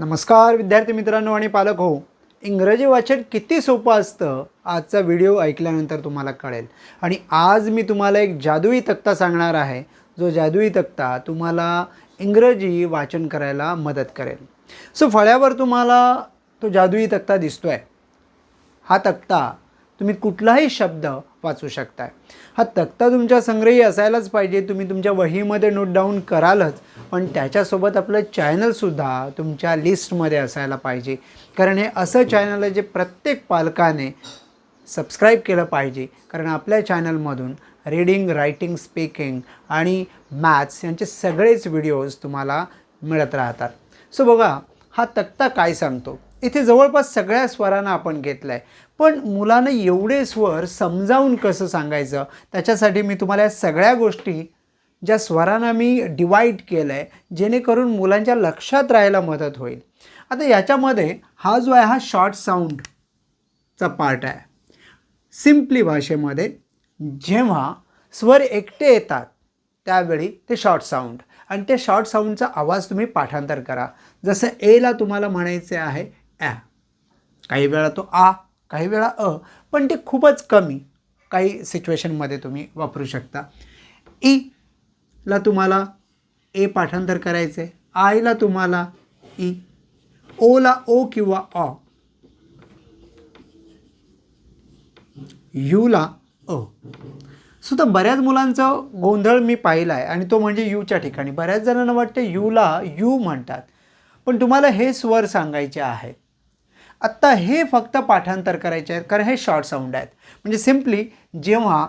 नमस्कार विद्यार्थी मित्रांनो आणि पालक हो. इंग्रजी वाचन किती सोपं असतं आजचा व्हिडिओ ऐकल्यानंतर तुम्हाला कळेल. आणि आज मी तुम्हाला एक जादुई तक्ता सांगणार आहे. जो जादुई तक्ता तुम्हाला इंग्रजी वाचन करायला मदत करेल. सो फळ्यावर तुम्हाला तो जादुई तक्ता दिसतो आहे हा तक्ता तुम्ही कुठलाही शब्द वाचू शकताय. हा तक्ता तुमच्या संग्रही असायलाच पाहिजे. तुम्ही तुमच्या वहीमध्ये नोट डाऊन करालच. पण त्याच्यासोबत आपलं चॅनलसुद्धा तुमच्या लिस्टमध्ये असायला पाहिजे. कारण हे असं चॅनल आहे जे प्रत्येक पालकाने सबस्क्राईब केलं पाहिजे. कारण आपल्या चॅनलमधून रीडिंग रायटिंग स्पीकिंग आणि मॅथ्स यांचे सगळेच व्हिडिओज तुम्हाला मिळत राहतात. सो बघा हा तक्ता काय सांगतो? इथे जवळपास सगळ्या स्वरांना आपण घेतलं आहे पण मुलांना एवढे स्वर समजावून कसं सांगायचं? त्याच्यासाठी मी तुम्हाला या सगळ्या गोष्टी ज्या स्वरांना मी डिवाईड केलं आहे जेणेकरून मुलांच्या लक्षात राहायला मदत होईल. आता याच्यामध्ये हा जो आहे हा शॉर्ट साऊंडचा पार्ट आहे. सिम्पली भाषेमध्ये जेव्हा स्वर एकटे येतात त्यावेळी ते शॉर्ट साऊंड आणि ते शॉर्ट साऊंडचा आवाज तुम्ही पाठांतर करा. जसं एला तुम्हाला म्हणायचे आहे ॲ काही वेळा तो आ काही वेळा अ पण ते खूपच कमी काही सिच्युएशनमध्ये तुम्ही वापरू शकता. ई ला तुम्हाला ए पाठांतर करायचं आहे आयला तुम्हाला e. ई ओला ओ किंवा ऑ यूला अ सुद्धा बऱ्याच मुलांचा गोंधळ मी पाहिला आहे आणि तो म्हणजे यूच्या ठिकाणी. बऱ्याच जणांना वाटतं यूला यू म्हणतात. पण तुम्हाला हे स्वर सांगायचे आहेत आत्ता हे फक्त पाठांतर करायचे आहेत. कारण हे शॉर्ट साऊंड आहेत. म्हणजे सिम्पली जेव्हा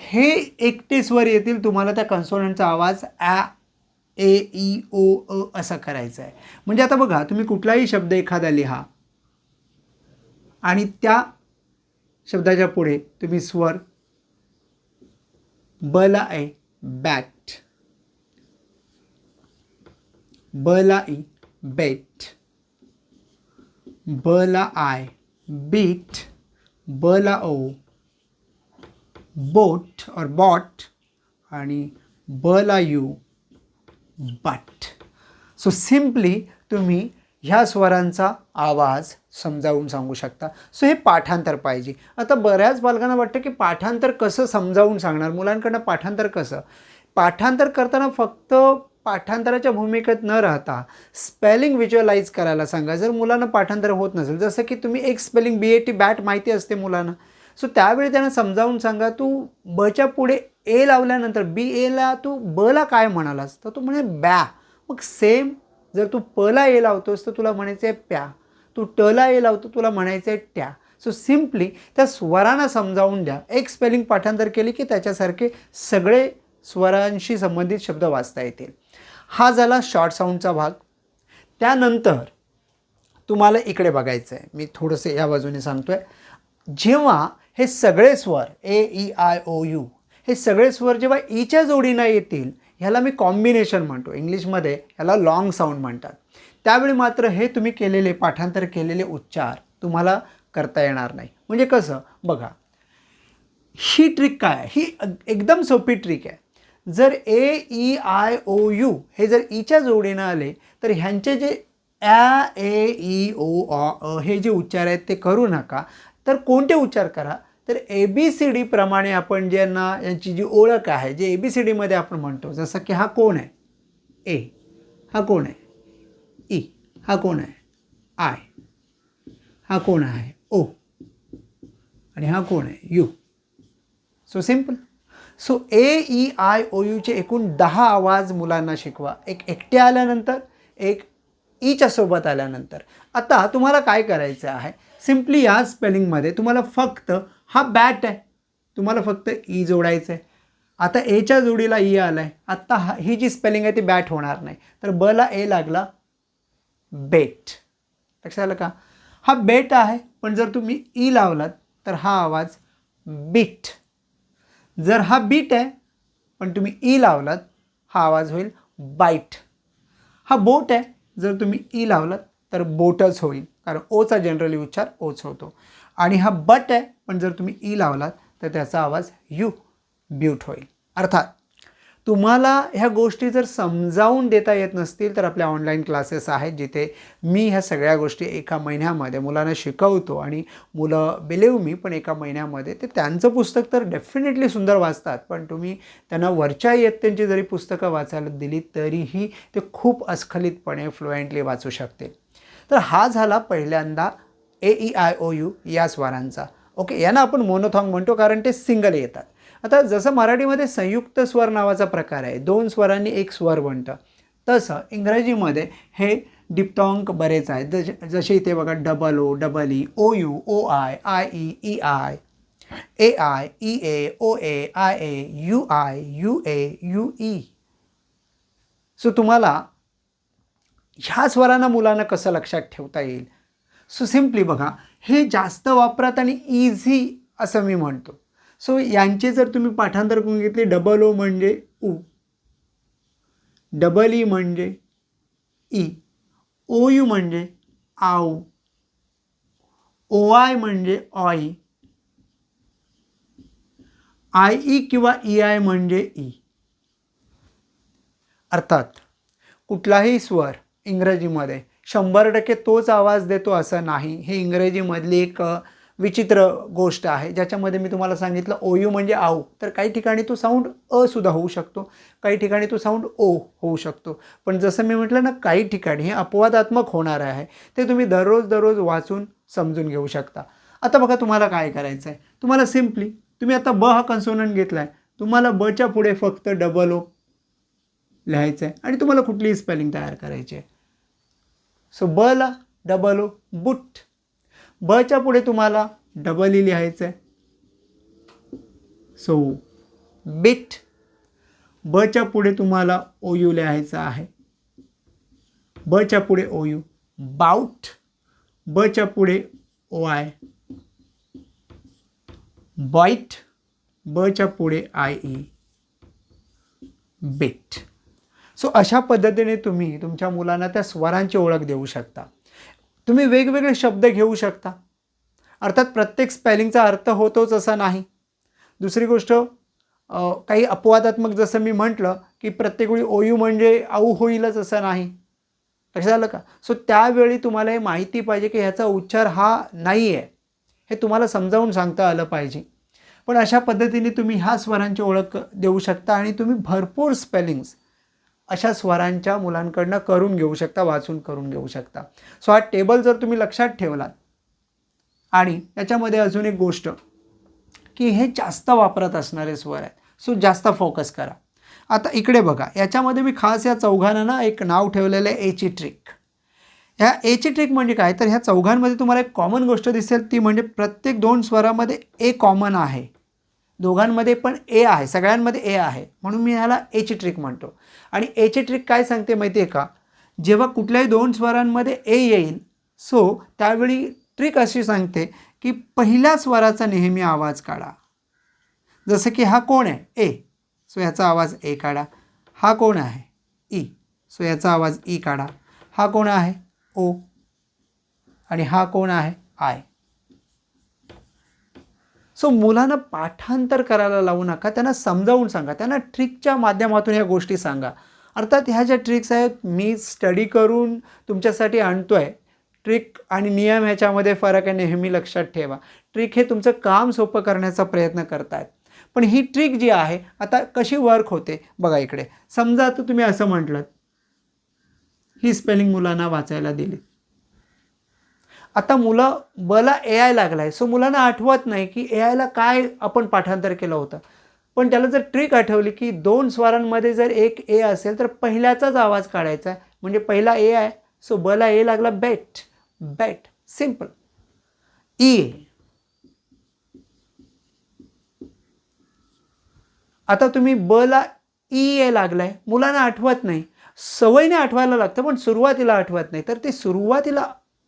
हे एकटे स्वर येतील तुम्हाला त्या कन्सोनंटचा आवाज ॲ ए ई ओ अ असा करायचा आहे. म्हणजे आता बघा तुम्ही कुठलाही शब्द एखादा लिहा. आणि त्या शब्दाच्या पुढे तुम्ही स्वर बला ए बॅट बला ई बेट बला आय बीट बला ओ बोट और बॉट आणि बला यू बट. सो सिम्पली तुम्ही ह्या स्वरांचा आवाज समजावून सांगू शकता. सो हे पाठांतर पाहिजे. आता बऱ्याच बालकांना वाटतं की पाठांतर कसं समजावून सांगणार? मुलांकडनं पाठांतर कसं? पाठांतर करताना फक्त पाठांतराच्या भूमिकेत न राहता स्पेलिंग व्हिज्युअलाइज करायला सांगा. जर मुलांना पाठांतर होत नसेल जसं की तुम्ही एक spelling B A T bat माहिती असते मुलांना. सो त्यावेळी त्यांना समजावून सांगा तू बच्या पुढे ए लावल्यानंतर बी एला तू बला काय म्हणालास? तर तू म्हणे बॅ मग सेम जर तू पला ए लावतोस तर तुला म्हणायचं आहे प्या. तू टला ए लावतो तुला म्हणायचं आहे ट्या. सो सिम्पली त्या स्वरांना समजावून द्या. एक स्पेलिंग पाठांतर केली की त्याच्यासारखे सगळे स्वरांशी संबंधित शब्द वाचता येतील. हा झाला शॉर्ट साऊंडचा भाग. त्यानंतर तुम्हाला इकडे बघायचं आहे मी थोडंसं या बाजूने सांगतो आहे जेव्हा हे सगळे स्वर A E I O U हे सगळे स्वर जेव्हा ईच्या जोडीनं येतील ह्याला मी कॉम्बिनेशन म्हणतो. इंग्लिशमध्ये ह्याला लॉंग साऊंड म्हणतात. त्यावेळी मात्र हे तुम्ही केलेले पाठांतर केलेले उच्चार तुम्हाला करता येणार नाही. म्हणजे कसं? बघा. ही ट्रिक काय आहे? ही एकदम सोपी ट्रिक आहे. जर A E I O U हे जर ईच्या जोडीनं आले तर ह्यांचे जे ॲ ए ई ओ अ हे जे उच्चार आहेत ते करू नका. तर कोणते उच्चार करा? तर ए बी सी डी प्रमाणे आपण ज्यांना यांची जी ओळख आहे जे ए बी सी डीमध्ये आपण म्हणतो जसं की हा कोण आहे? ए हा कोण आहे? ई हा कोण आहे? आय हा कोण आहे? ओ आणि हा कोण आहे? U so simple so A E I O यूचे एकूण दहा आवाज मुलांना शिकवा. एक एकटे आल्यानंतर एक ईच्या सोबत आल्यानंतर. आता तुम्हाला काय करायचं आहे? सिम्पली या स्पेलिंगमध्ये तुम्हाला फक्त हा बॅट आहे. तुम्हाला फक्त e ई जोडायचं आहे आता एच्या जोडीला e ई आलं आहे आत्ता हा ही जी स्पेलिंग आहे ती बॅट होणार नाही. तर बला ए लागला बेट लक्षात आलं का? हा बेट आहे पण जर तुम्ही ई लावलात तर हा आवाज बीट जर हा बीट आहे पण तुम्ही ई लावलात हा आवाज होईल बाईट हा बोट आहे जर तुम्ही ई लावलात तर बोटच होईल. कारण ओचा जनरली उच्चार ओच होतो. आणि हा बट आहे पण जर तुम्ही ई लावलात तर त्याचा आवाज यू ब्यूट होईल. अर्थात तुम्हाला ह्या गोष्टी जर समजावून देता येत नसतील तर आपल्या ऑनलाईन क्लासेस आहेत जिथे मी ह्या सगळ्या गोष्टी एका महिन्यामध्ये मुलांना शिकवतो आणि मुलं बिलेव मी पण एका महिन्यामध्ये ते त्यांचं पुस्तक तर डेफिनेटली सुंदर वाचतात पण तुम्ही त्यांना वरच्या इयत्तेंची जरी पुस्तकं वाचायला दिली तरीही ते खूप अस्खलितपणे फ्लुएंटली वाचू शकते तर हा झाला पहिल्यांदा A E I O U या स्वरांचा. ओके यांना आपण मोनोथॉंग म्हणतो कारण ते सिंगल येतात. आता जसं मराठीमध्ये संयुक्त स्वर नावाचा प्रकार आहे दोन स्वरांनी एक स्वर बनतं तसं इंग्रजीमध्ये हे डिप्टॉंक बरेच आहेत. जसे जसे इथे बघा double O double E O U O I I E E I A I E A O A I A U I U A U E so तुम्हाला ह्या स्वरांना मुलांना कसं लक्षात ठेवता येईल? सो सिम्पली बघा हे जास्त वापरात आणि इझी असं मी म्हणतो. सो यांचे जर तुम्ही पाठांतर करून घेतले डबल ओ म्हणजे उ डबल ई म्हणजे ई ओ यू म्हणजे आऊ. ओ आय म्हणजे ऑई आय ई किंवा ई आय म्हणजे ई अर्थात कुठलाही स्वर इंग्रजीमध्ये शंभर टक्के तोच आवाज देतो असं नाही. हे इंग्रजीमधली एक विचित्र गोष्ट आहे. ज्याच्यामध्ये मी तुम्हाला सांगितलं ओ यू म्हणजे आऊ. तर काही ठिकाणी तो साऊंड अ सुद्धा होऊ शकतो. काही ठिकाणी तो साऊंड ओ होऊ शकतो. पण जसं मी म्हटलं ना काही ठिकाणी हे अपवादात्मक होणार आहे. ते तुम्ही दररोज दररोज वाचून समजून घेऊ शकता. आता बघा तुम्हाला काय करायचं आहे तुम्हाला सिम्पली तुम्ही आता ब हा कन्सोनंट घेतला आहे तुम्हाला बच्या पुढे फक्त डबल ओ लिहायचं आहे आणि तुम्हाला कुठलीही स्पेलिंग तयार करायची आहे. सो ब ला डबल ओ बुट बच्या पुढे तुम्हाला डबल e ई लिहायचं आहे सो बिट बच्या पुढे तुम्हाला ओ यू लिहायचं आहे. बच्या पुढे ओ यू बाउट बच्या पुढे ओ आय बाईट बच्या पुढे आय ई बिट सो अशा पद्धतीने तुम्ही तुमच्या मुलांना त्या स्वरांची ओळख देऊ शकता. तुम्ही वेगवेगळे शब्द घेऊ शकता. अर्थात प्रत्येक स्पेलिंगचा अर्थ होतोच असा नाही. दुसरी गोष्ट काही अपवादात्मक जसं मी म्हटलं की प्रत्येक वेळी ओयू म्हणजे आऊ होईलच असं नाही. लक्षात आलं का? सो त्यावेळी तुम्हाला हे माहिती पाहिजे की ह्याचा उच्चार हा नाही आहे हे तुम्हाला समजावून सांगता आलं पाहिजे. पण अशा पद्धतीने तुम्ही ह्या स्वरांची ओळख देऊ शकता आणि तुम्ही भरपूर स्पेलिंग्स अशा स्वरांच्या मुलांकडनं करून घेऊ शकता वाचून करून घेऊ शकता. सो हा टेबल जर तुम्ही लक्षात ठेवलात आणि याच्यामध्ये अजून एक गोष्ट की हे जास्त वापरत असणारे स्वर आहेत. सो जास्त फोकस करा. आता इकडे बघा याच्यामध्ये मी खास या चौघांना ना एक नाव ठेवलेलं आहे एची ट्रिक ह्या एची ट्रिक म्हणजे काय? तर ह्या चौघांमध्ये तुम्हाला एक कॉमन गोष्ट दिसेल ती म्हणजे प्रत्येक दोन स्वरामध्ये ए कॉमन आहे. दोघांमध्ये पण ए आहे सगळ्यांमध्ये ए आहे. म्हणून मी ह्याला एची ट्रिक म्हणतो. आणि एची ट्रिक काय सांगते माहिती आहे का? जेव्हा कुठल्याही दोन स्वरांमध्ये ए येईल सो त्यावेळी ट्रिक अशी सांगते की पहिल्या स्वराचा नेहमी आवाज काढा. जसं की हा कोण आहे? ए. सो याचा आवाज ए काढा. हा कोण आहे? ई. सो याचा आवाज ई काढा. हा कोण आहे? ओ. आणि हा कोण आहे? आय. सो मुलांना पाठांतर करायला लावू नका त्यांना समजावून सांगा त्यांना ट्रिकच्या माध्यमातून ह्या गोष्टी सांगा. अर्थात ह्या ज्या ट्रिक्स आहेत मी स्टडी करून तुमच्यासाठी आणतो आहे ट्रिक आणि नियम ह्याच्यामध्ये फरक आहे नेहमी लक्षात ठेवा. ट्रिक हे तुमचं काम सोपं करण्याचा प्रयत्न करतायत. पण ही ट्रिक जी आहे आता कशी वर्क होते? बघा इकडे. समजा आता तुम्ही असं म्हटलं. ही स्पेलिंग मुलांना वाचायला दिली. आता मुलं बला ए आय लागला आहे सो मुलांना आठवत नाही की ए आयला काय आपण पाठांतर केलं होतं. पण त्याला जर ट्रिक आठवली की दोन स्वारांमध्ये जर एक ए असेल तर पहिल्याचाच आवाज काढायचा आहे. म्हणजे पहिला ए आहे सो बला ए लागला बेट बेट सिंपल ई आता तुम्ही बला ई ए लागलाय. मुलांना आठवत नाही. सवयीने आठवायला लागतं पण सुरुवातीला आठवत नाही. तर ते सुरुवातीला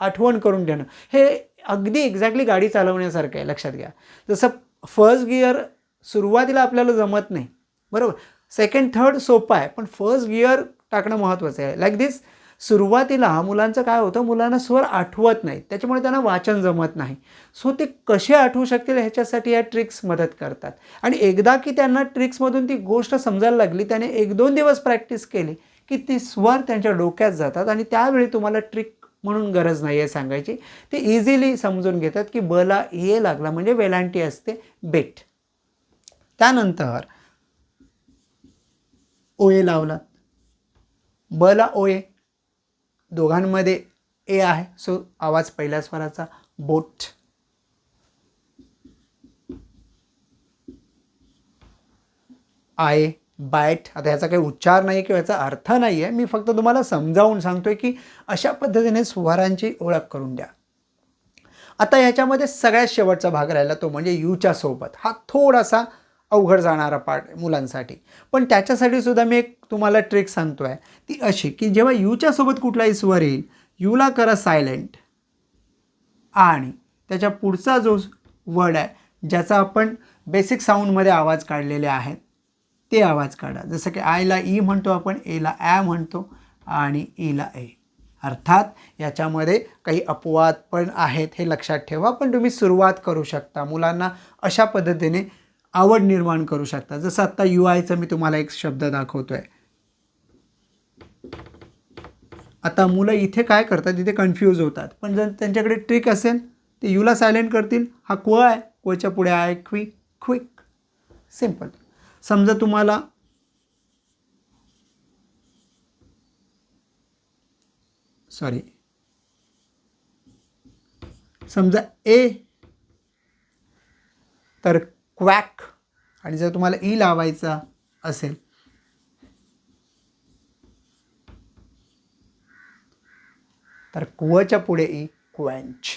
आठवण करून ठेवणं हे अगदी एक्झॅक्टली गाडी चालवण्यासारखं आहे लक्षात घ्या. जसं फर्स्ट गिअर सुरुवातीला आपल्याला जमत नाही बरोबर? सेकंड थर्ड सोपं आहे पण फर्स्ट गिअर टाकणं महत्त्वाचं आहे. लाईक दिस सुरुवातीला मुलांचं काय होतं मुलांना स्वर आठवत नाही त्याच्यामुळे त्यांना वाचन जमत नाही. सो ते कसे आठवू शकतील ह्याच्यासाठी या ट्रिक्स मदत करतात. आणि एकदा की त्यांना ट्रिक्समधून ती गोष्ट समजायला लागली त्याने एक दोन दिवस प्रॅक्टिस केली की ती स्वर त्यांच्या डोक्यात जातात आणि त्यावेळी तुम्हाला ट्रिक म्हणून गरज नाही आहे सांगायची. ते इझिली समजून घेतात की बला ये लागला म्हणजे वेलांटी असते बेट. त्यानंतर ओये लावलात बला ओए. दोघांमध्ये ए आहे सो आवाज पहिल्या स्वराचा बोट. आय बायट आता ह्याचा काही उच्चार नाही किंवा याचा अर्थ नाही आहे मी फक्त तुम्हाला समजावून सांगतो आहे की अशा पद्धतीने स्वरांची ओळख करून द्या. आता ह्याच्यामध्ये सगळ्यात शेवटचा भाग राहिला तो म्हणजे यूच्या सोबत. हा थोडासा अवघड जाणारा पार्ट मुलांसाठी. पण त्याच्यासाठी सुद्धा मी एक तुम्हाला ट्रिक सांगतो आहे ती अशी की जेव्हा यूच्या सोबत कुठलाही स्वर येईल यूला करा सायलेंट आणि त्याच्या पुढचा जो वर्ड आहे ज्याचा आपण बेसिक साऊंडमध्ये आवाज काढलेले आहेत ते आवाज काढा. जसं की आयला ई e म्हणतो आपण एला ॲ म्हणतो आणि e ईला ए अर्थात याच्यामध्ये काही अपवाद पण आहेत हे लक्षात ठेवा पण तुम्ही सुरुवात करू शकता. मुलांना अशा पद्धतीने आवड निर्माण करू शकता. जसं आत्ता यू आयचं मी तुम्हाला एक शब्द दाखवतो आहे आता मुलं इथे काय करतात? इथे कन्फ्यूज होतात. पण जर त्यांच्याकडे ट्रिक असेल ते यूला सायलेंट करतील. हा क्व आहे. क्वच्या पुढे आहे. क्विक क्विक सिंपल समजा तुम्हाला सॉरी समजा ए तर क्वॅक आणि जर तुम्हाला ई लावायचा असेल तर कुवच्या पुढे ई क्वँच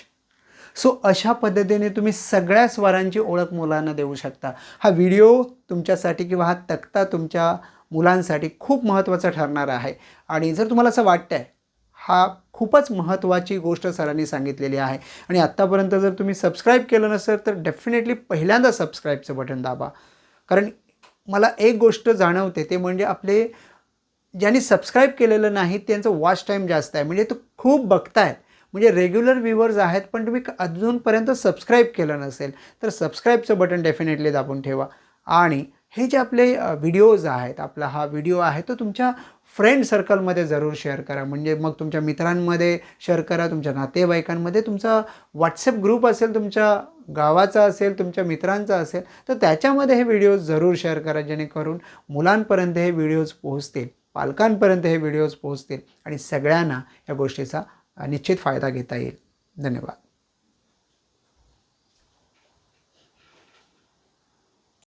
सो अशा पद्धतीने तुम्ही सगळ्या स्वरांची ओळख मुलांना देऊ शकता. हा व्हिडिओ तुमच्यासाठी किंवा हा तक्ता तुमच्या मुलांसाठी खूप महत्त्वाचा ठरणार आहे. आणि जर तुम्हाला असं वाटतं आहे हा खूपच महत्त्वाची गोष्ट सरांनी सांगितलेली आहे आणि आत्तापर्यंत जर तुम्ही सबस्क्राईब केलं नसेल तर डेफिनेटली पहिल्यांदा सबस्क्राईबचं बटन दाबा. कारण मला एक गोष्ट जाणवते ते म्हणजे आपले ज्यांनी सबस्क्राईब केलेलं नाही त्यांचं वॉच टाईम जास्त आहे. म्हणजे तो खूप बघतायत. म्हणजे रेग्युलर व्ह्युअर्स आहेत पण तुम्ही अजूनपर्यंत सबस्क्राईब केलं नसेल तर सबस्क्राईबचं बटन डेफिनेटली दाबून ठेवा. आणि हे जे आपले व्हिडिओज आहेत आपला हा व्हिडिओ आहे तो तुमच्या फ्रेंड सर्कलमध्ये जरूर शेअर करा. म्हणजे मग तुमच्या मित्रांमध्ये शेअर करा तुमच्या नातेवाईकांमध्ये. तुमचा व्हॉट्सअप ग्रुप असेल तुमच्या गावाचा असेल तुमच्या मित्रांचा असेल तर त्याच्यामध्ये हे व्हिडिओज जरूर शेअर करा जेणेकरून मुलांपर्यंत हे व्हिडिओज पोहोचतील पालकांपर्यंत हे व्हिडिओज पोहोचतील आणि सगळ्यांना या गोष्टीचा निश्चित फायदा घेता येईल. धन्यवाद.